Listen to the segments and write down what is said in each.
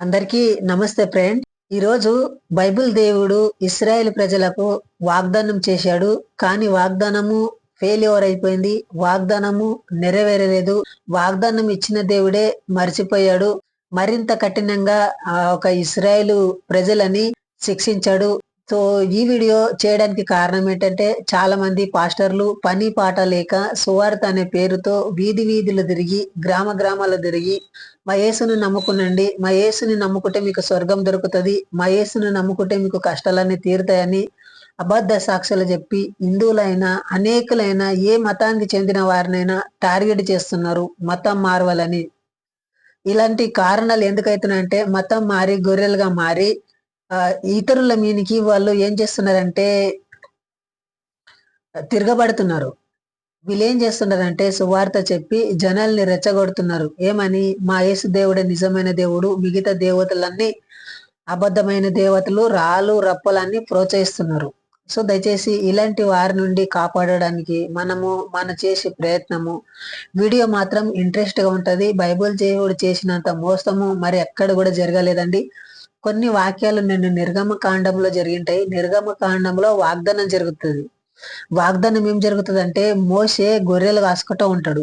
అందరికీ నమస్తే ఫ్రెండ్. ఈరోజు బైబిల్ దేవుడు ఇస్రాయేల్ ప్రజలకు వాగ్దానం చేశాడు. కానీ వాగ్దానము ఫెయిల్యూర్ అయిపోయింది. వాగ్దానము నెరవేరలేదు. వాగ్దానం ఇచ్చిన దేవుడే మర్చిపోయాడు. మరింత కఠినంగా ఆ ఒక ఇస్రాయేల్ ప్రజలని శిక్షించాడు. సో ఈ వీడియో చేయడానికి కారణం ఏంటంటే చాలా మంది పాస్టర్లు పని పాట లేక సువార్త అనే పేరుతో వీధి వీధులు తిరిగి గ్రామ గ్రామాలు తిరిగి మా యేసుని నమ్ముకునండి మా యేసుని నమ్ముకుంటే మీకు స్వర్గం దొరుకుతుంది మా యేసుని నమ్ముకుంటే మీకు కష్టాలన్నీ తీరుతాయని అబద్ధ సాక్షులు చెప్పి హిందువులైనా అనేకులైనా ఏ మతానికి చెందిన వారినైనా టార్గెట్ చేస్తున్నారు మతం మారవాలని. ఇలాంటి కారణాలు ఎందుకైతున్నాయంటే మతం మారి గొర్రెలుగా మారి ఇతరుల మీనికి వాళ్ళు ఏం చేస్తున్నారంటే తిరగబడుతున్నారు. వీళ్ళు ఏం చేస్తున్నారంటే సువార్త చెప్పి జనాల్ని రెచ్చగొడుతున్నారు. ఏమని? మా యేసు దేవుడే నిజమైన దేవుడు మిగతా దేవతలన్నీ అబద్ధమైన దేవతలు రాళ్ళు రప్పలన్నీ ప్రోత్సహిస్తున్నారు. సో దయచేసి ఇలాంటి వారి నుండి కాపాడడానికి మనము మన చేసే ప్రయత్నము వీడియో మాత్రం ఇంట్రెస్ట్గా ఉంటది. బైబిల్ దేవుడు చేసినంత మోసము మరి ఎక్కడ కూడా జరగలేదండి. కొన్ని వాక్యాలు నేను నిర్గమ కాండంలో జరిగింటాయి. నిర్గమ కాండంలో వాగ్దానం జరుగుతుంది. వాగ్దానం ఏం జరుగుతుంది అంటే మోసే గొర్రెలు కాసుకుంటూ ఉంటాడు.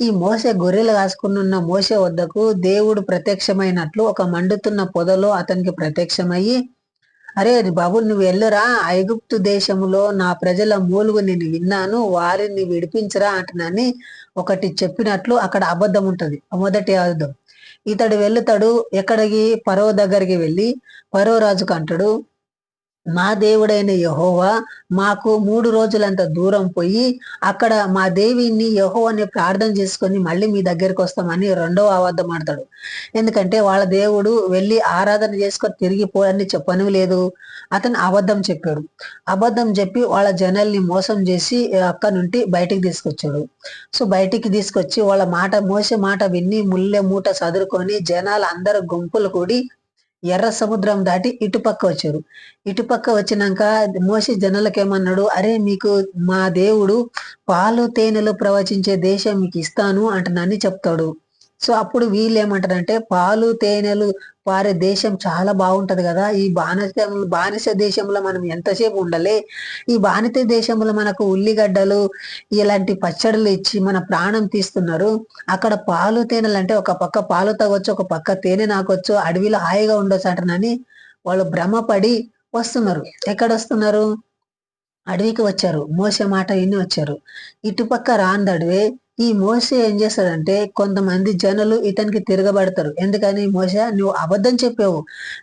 ఈ మోసే గొర్రెలు కాసుకుని ఉన్న మోసే వద్దకు దేవుడు ప్రత్యక్షమైనట్లు ఒక మండుతున్న పొదలో అతనికి ప్రత్యక్షమయ్యి అరే బాబు నువ్వు వెళ్ళురా. ఐగుప్తు దేశంలో నా ప్రజల మూలుగు నేను విన్నాను. వారిని విడిపించరా అంటున్నాని ఒకటి చెప్పినట్లు అక్కడ అబద్ధం ఉంటది. మొదటి అబద్ధం. ఇతడు వెళ్తాడు ఎక్కడికి? పరో దగ్గరికి వెళ్ళి పరో రాజుకు అంటాడు మా దేవుడైన యహోవా మాకు మూడు రోజులంత దూరం పోయి అక్కడ మా దేవిని యహోవాని ప్రార్థన చేసుకొని మళ్ళీ మీ దగ్గరికి వస్తామని రెండవ అబద్ధం ఆడతాడు. ఎందుకంటే వాళ్ళ దేవుడు వెళ్ళి ఆరాధన చేసుకొని తిరిగిపోయని చెప్పని లేదు. అతను అబద్ధం చెప్పాడు. అబద్ధం చెప్పి వాళ్ళ జనాల్ని మోసం చేసి అక్కడ నుండి బయటికి తీసుకొచ్చాడు. సో బయటికి తీసుకొచ్చి వాళ్ళ మాట మోసే మాట విని ముల్లె మూట చదురుకొని జనాలు అందరు గుంపులు కూడి ఎర్ర సముద్రం దాటి ఇటుపక్క వచ్చారు. ఇటుపక్క వచ్చినాక మోసి జనాలకు ఏమన్నాడు అరే మీకు మా దేవుడు పాలు తేనెలు ప్రవచించే దేశం మీకు ఇస్తాను అంటున్నాని చెప్తాడు. సో అప్పుడు వీళ్ళు ఏమంటారంటే పాలు తేనెలు వారి దేశం చాలా బాగుంటది కదా. ఈ బానిస బానిస దేశంలో మనం ఎంతసేపు ఉండలే? ఈ బానిస దేశంలో మనకు ఉల్లిగడ్డలు ఇలాంటి పచ్చడులు ఇచ్చి మన ప్రాణం తీస్తున్నారు. అక్కడ పాలు తేనెలు అంటే ఒక పక్క పాలు తాగొచ్చు ఒక పక్క తేనె నాకొచ్చు అడవిలో హాయిగా ఉండొచ్చు అంటారని వాళ్ళు భ్రమపడి వస్తున్నారు. ఎక్కడ వస్తున్నారు? అడవికి వచ్చారు. మోసే మాట విని వచ్చారు. ఇటుపక్క రాంది అడవి ఈ మోసే ఏం చేస్తాడంటే కొంతమంది జనులు ఇతనికి తిరగబడతారు. ఎందుకని మోస నువ్వు అబద్ధం చెప్పావు.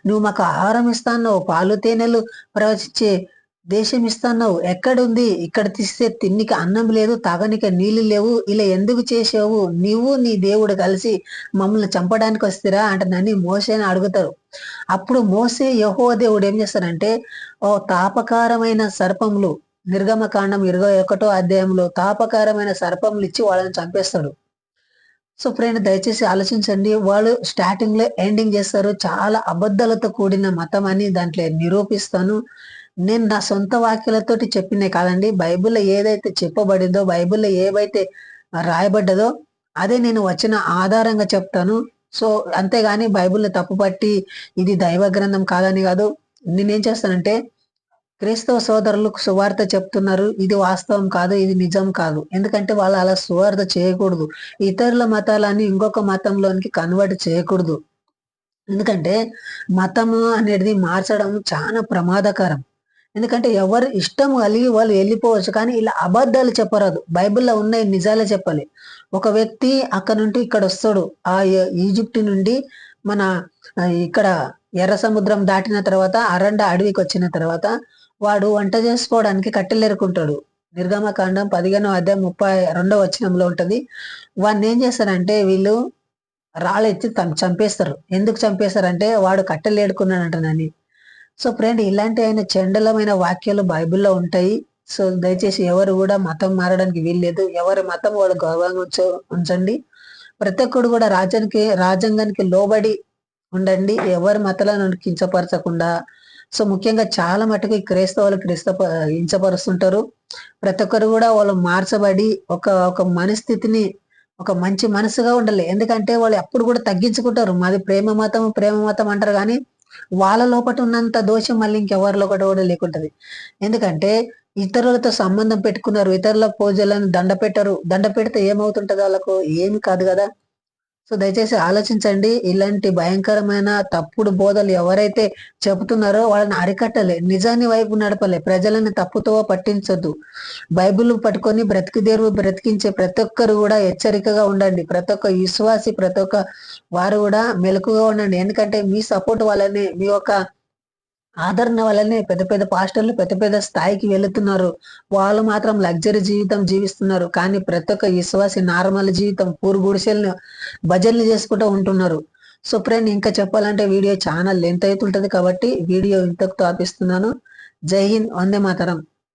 నువ్వు మాకు ఆహారం ఇస్తాన్నావు. పాలు తేనెలు ప్రవచించే దేశం ఇస్తాన్నావు. ఎక్కడుంది? ఇక్కడ తీస్తే తిన్నికి అన్నం లేదు తాగనిక నీళ్ళు లేవు. ఇలా ఎందుకు చేసావు నీవు నీ దేవుడు కలిసి మమ్మల్ని చంపడానికి వస్తారా అంటున్నాని మోసేని అడుగుతారు. అప్పుడు మోసే యహో దేవుడు ఏం చేస్తారంటే ఓ తాపకారమైన సర్పములు నిర్గమకాండం ఇరవై ఒకటో అధ్యాయంలో తాపకారమైన సర్పములు ఇచ్చి వాళ్ళని చంపేస్తాడు. సో ఫ్రెండ్ దయచేసి ఆలోచించండి. వాళ్ళు స్టార్టింగ్లో ఎండింగ్ చేస్తారు. చాలా అబద్ధాలతో కూడిన మతం అని దాంట్లో నిరూపిస్తాను. నేను నా సొంత వాక్యాలతోటి చెప్పినే కాదండి. బైబిల్లో ఏదైతే చెప్పబడిందో బైబిల్లో ఏవైతే రాయబడ్డదో అదే నేను వచ్చిన ఆధారంగా చెప్తాను. సో అంతేగాని బైబిల్ని తప్పుపట్టి ఇది దైవ గ్రంథం కాదని కాదు. నేనేం చేస్తానంటే క్రీస్తవ సోదరులు సువార్త చెప్తున్నారు. ఇది వాస్తవం కాదు ఇది నిజం కాదు. ఎందుకంటే వాళ్ళు అలా సువార్త చేయకూడదు. ఇతరుల మతాలని ఇంకొక మతంలోనికి కన్వర్ట్ చేయకూడదు. ఎందుకంటే మతము అనేది మార్చడం చాలా ప్రమాదకరం. ఎందుకంటే ఎవరు ఇష్టం కలిగి వాళ్ళు వెళ్ళిపోవచ్చు కానీ ఇలా అబద్ధాలు చెప్పరాదు. బైబిల్లో ఉన్నాయి నిజాలే చెప్పాలి. ఒక వ్యక్తి అక్కడ నుండి ఇక్కడ వస్తాడు. ఆ ఈజిప్ట్ నుండి మన ఇక్కడ ఎర్ర సముద్రం దాటిన తర్వాత అరండ అడవికి వచ్చిన తర్వాత వాడు వంట చేసుకోవడానికి కట్టెలేరుకుంటాడు నిర్గమకాండం పదిహేనో అధ్యాయం ముప్పై రెండో వచనంలో ఉంటుంది. వాడిని ఏం చేస్తారంటే వీళ్ళు రాళ్ళెత్తి తం- చంపేస్తారు. ఎందుకు చంపేస్తారంటే వాడు కట్టెలు ఏడుకున్నాడంటనని. సో ఫ్రెండ్ ఇలాంటి అయిన చండలమైన వాక్యాలు బైబిల్లో ఉంటాయి. సో దయచేసి ఎవరు కూడా మతం మారడానికి వీల్లేదు. ఎవరి మతం వాళ్ళు గౌరవంగా ఉంచ ఉంచండి. ప్రతి ఒక్కడు కూడా రాజ్యానికి రాజ్యాంగానికి లోబడి ఉండండి. ఎవరి మతాలను కించపరచకుండా సో ముఖ్యంగా చాలా మటుకు ఈ క్రైస్తవులు క్రీస్తు హింసపరుస్తుంటారు. ప్రతి ఒక్కరు కూడా వాళ్ళు మార్చబడి ఒక ఒక మనస్థితిని ఒక మంచి మనసుగా ఉండాలి. ఎందుకంటే వాళ్ళు ఎప్పుడు కూడా తగ్గించుకుంటారు. మాది ప్రేమ మతం ప్రేమ మతం అంటారు కానీ వాళ్ళ లోపల ఉన్నంత దోషం మళ్ళీ ఇంకెవరిలో ఒకటి కూడా లేకుంటది. ఎందుకంటే ఇతరులతో సంబంధం పెట్టుకున్నారు. ఇతరుల పూజలను దండ పెట్టరు దండ పెడితే ఏమవుతుంటది వాళ్ళకు? ఏమి కాదు కదా. సో దయచేసి ఆలోచించండి. ఇలాంటి భయంకరమైన తప్పుడు బోధలు ఎవరైతే చెబుతున్నారో వాళ్ళని అరికట్టలే. నిజాన్ని వైపు నడపలే. ప్రజలను తప్పుతో పట్టించొద్దు. బైబిల్ పట్టుకొని బ్రతికిదేరు బ్రతికించే ప్రతి ఒక్కరు కూడా హెచ్చరికగా ఉండండి. ప్రతి ఒక్క విశ్వాసి ప్రతి ఒక్క వారు కూడా మెలకుగా ఉండండి. ఎందుకంటే మీ సపోర్ట్ వల్లనే మీ యొక్క ఆదరణ వల్లనే పెద్ద పెద్ద పాస్టర్లు పెద్ద పెద్ద స్థాయికి వెళుతున్నారు. వాళ్ళు మాత్రం లగ్జరీ జీవితం జీవిస్తున్నారు. కానీ ప్రతి ఒక్క విశ్వాసి నార్మల్ జీవితం పూరు గుడిసెలను భజనలు చేసుకుంటూ ఉంటున్నారు. సో ఫ్రెండ్ ఇంకా చెప్పాలంటే వీడియో చాలా లెంత్ అవుతుంటది కాబట్టి వీడియో ఇంతకు ఆపిస్తున్నాను. జై హింద్ వందే మాతరం.